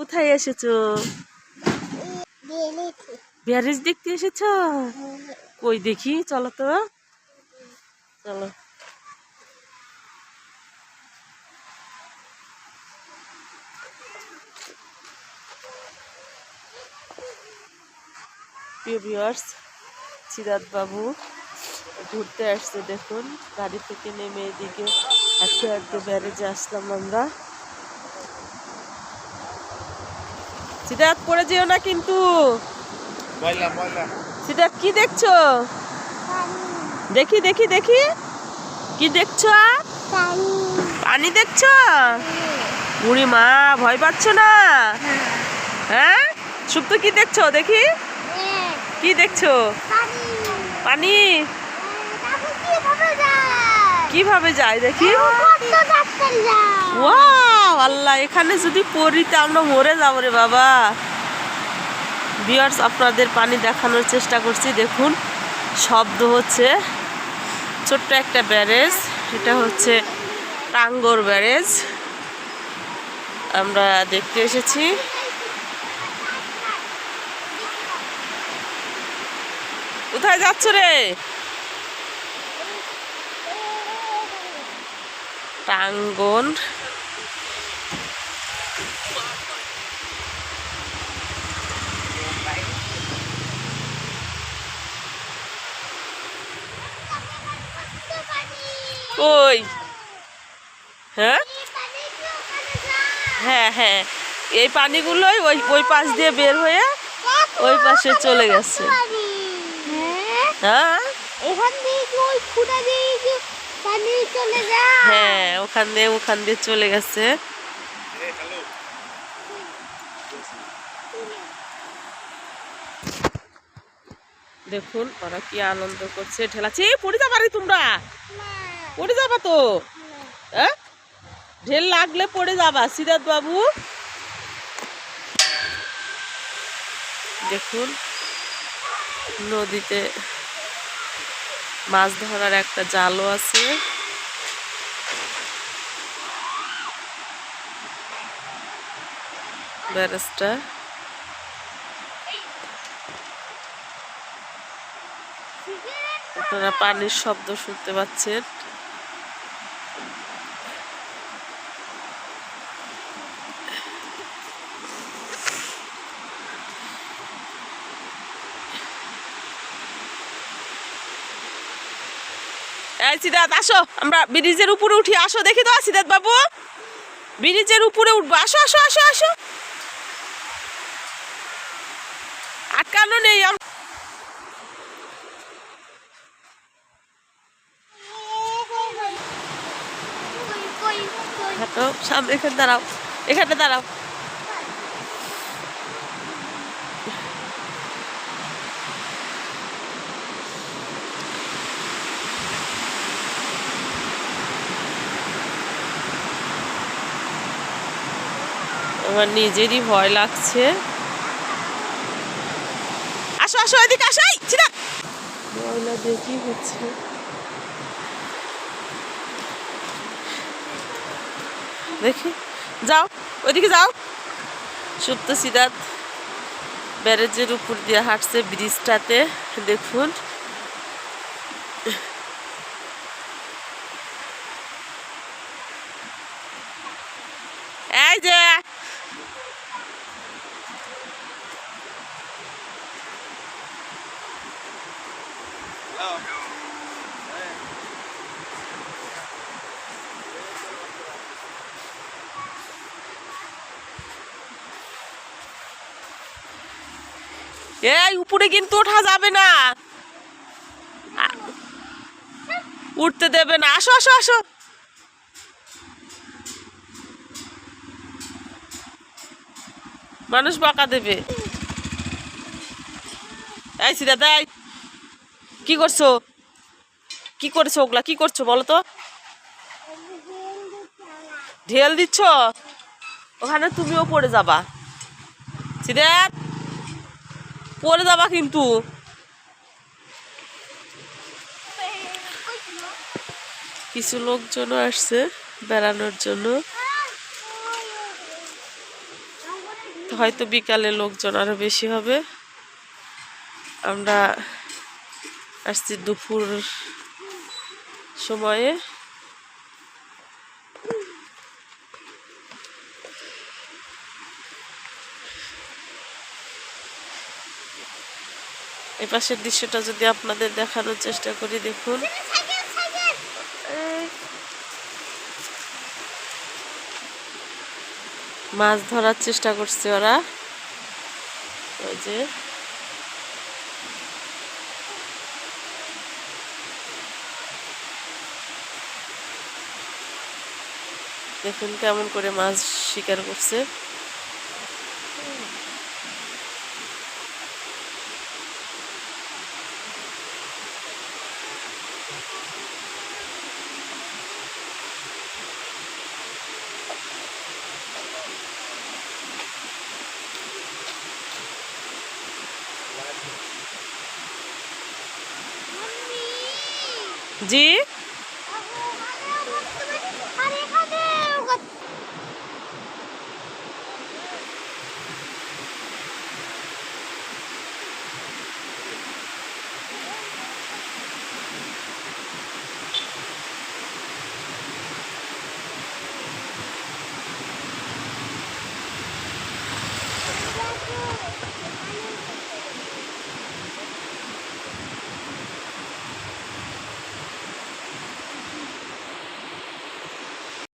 কোথায় এসেছ? ব্যারেজ দেখতে এসেছ? কই দেখি, চলো তো। চলো। বাবু ঘুরতে আসছে, দেখুন। গাড়ি থেকে নেমে এদিকে হাঁটতে হাঁটতে ব্যারেজে আসলাম আমরা। সিদ্ধার্থ পড়ে যেও না কিন্তু। সিদ্ধার্থ কি দেখছ? দেখি দেখি দেখি। কি দেখছ পানি দেখছ? বুড়ি মা ভয় পাচ্ছ না? হ্যাঁ? সুপ্ত কি দেখছ? দেখি। কি দেখছ? পানি। কীভাবে যায়? দেখি। আল্লাহ, এখানে যদি পড়ি তো আমরা মরে যাব রে বাবা। বিয়ার্স আপনাদের পানি দেখানোর চেষ্টা করছি, দেখুন, শব্দ হচ্ছে ছোট্ট একটা ব্যারেজ, এটা হচ্ছে টাঙ্গর ব্যারেজ। আমরা দেখতে এসেছি। কোথায় যাচ্ছ রে? টাঙ্গন কই হ্যাঁ? হ্যাঁ হ্যাঁ। এই পানিগুলোই ওই ওই পাশ দিয়ে বের হয়ে ওই পাশে চলে গেছে। হ্যাঁ? হ্যাঁ ওখান দিয়ে ওখান দিয়ে চলে গেছে। দেখুন ওরা কি আনন্দ করছে। ঠেলাচ্ছে এই পড়ে যাবা রে তোমরা পড়ে যাবা তো? হ্যাঁ? ঢেল লাগলে পড়ে যাবা সিরাত বাবু। দেখুন, নদীতে মাছ ধরার একটা জালও আছে। ব্যারেজটা। আপনারা পানির শব্দ শুনতে পাচ্ছেন। এই সিদ্ধার্থ আসো। আমরা ব্রিজের উপরে উঠি। আসো দেখি তো বাবু। ব্রিজের উপরে উঠবো। আসো আসো আসো আসো। আটকানো নেই। আম- সামনে এখানে দাঁড়াও। এখানে দাঁড়াও। আমার নিজেরই ভয় লাগছে। আসো আসো এদিকে আসো এই, ময়লা দেখি হচ্ছে? দেখি যাও ওইদিকে যাও। সুপ্ত সিদ্ধার্থ ব্যারেজের উপর দিয়ে হাঁটছে ব্রিজটাতে দেখুন। এই যে এই, উপরে কিন্তু ওঠা যাবে না। উঠতে দেবে না। আসো আসো আসো। মানুষ বাঁকা দেবে। এই সিধা দেয়। কি করছ? কি করছ ওগুলা? কি করছ বলো তো? ঢেল দিচ্ছ? ওখানে তুমিও পড়ে যাবা। সিদ্ধার্থ পড়ে যাবা কিন্তু। কিছু লোকজনও আসছে বেড়ানোর জন্য। হয়তো বিকালে লোকজন আরও বেশি হবে। আমরা আসছি দুপুর সময়ে। এই পাশের দৃশ্যটা যদি আপনাদের দেখানোর চেষ্টা করি, দেখুন। মাছ ধরার চেষ্টা করছে ওরা। ওই যে। দেখুন কেমন করে মাছ শিকার করছে। জি